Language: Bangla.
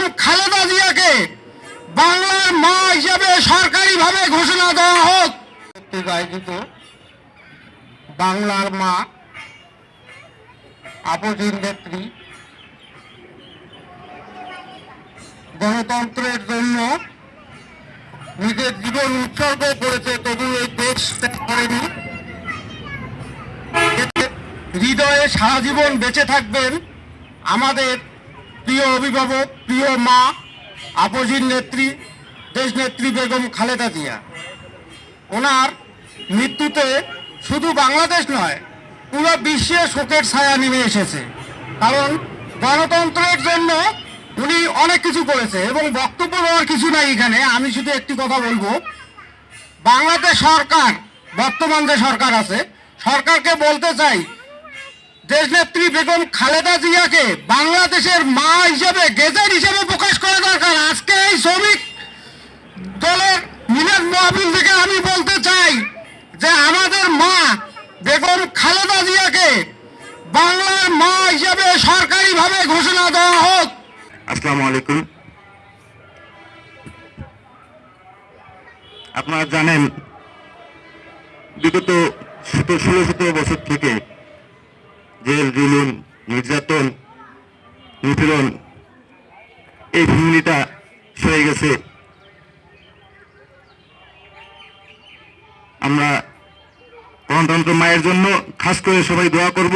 বেগম খালেদা জিয়াকে বাংলার মা হিসেবে সরকারিভাবে ঘোষণা দেওয়া হোক। আয়োজিত বাংলার মা আপসীর নেত্রী, গণতন্ত্রের জন্য নিজের জীবন উৎসর্গ করেছে তবু এই দেশ করেনি। হৃদয়ে সারা জীবন বেঁচে থাকবেন আমাদের প্রিয় অভিভাবক, প্রিয় মা, আপসীর নেত্রী দেশনেত্রী বেগম খালেদা জিয়া। ওনার মৃত্যুতে শুধু বাংলাদেশ নয়, পুরো বিশ্বে শোকের ছায়া নেমে এসেছে। কারণ গণতন্ত্রের জন্য উনি অনেক কিছু করেছে এবং বক্তব্য দেওয়ার কিছু নাই এখানে। আমি শুধু একটি কথা বলব, বাংলাদেশ সরকার, বর্তমান যে সরকার আছে, সরকারকে বলতে চাই দেশনেত্রী বেগম খালেদা জিয়াকে বাংলাদেশের মা হিসেবে, গেজেট হিসেবে প্রকাশ করা দরকার। আজকে এই শ্রমিক দলের মিলাদ মহাবিল থেকে আমি বলতে চাই যে আমাদের মা বেগম খালেদা জিয়াকে বাংলার মা হিসেবে সরকারিভাবে ঘোষণা দেওয়া হোক। আসসালামু আলাইকুম। আপনারা জানেন, বিগত সতেরো ষোলো সতেরো বছর থেকে জেল, জুলুম, নির্যাতন, নিপীড়ন, এই ভূমিটা সয়ে গেছে। আমরা গণতন্ত্র মায়ের জন্য খাস করে সবাই দোয়া করব।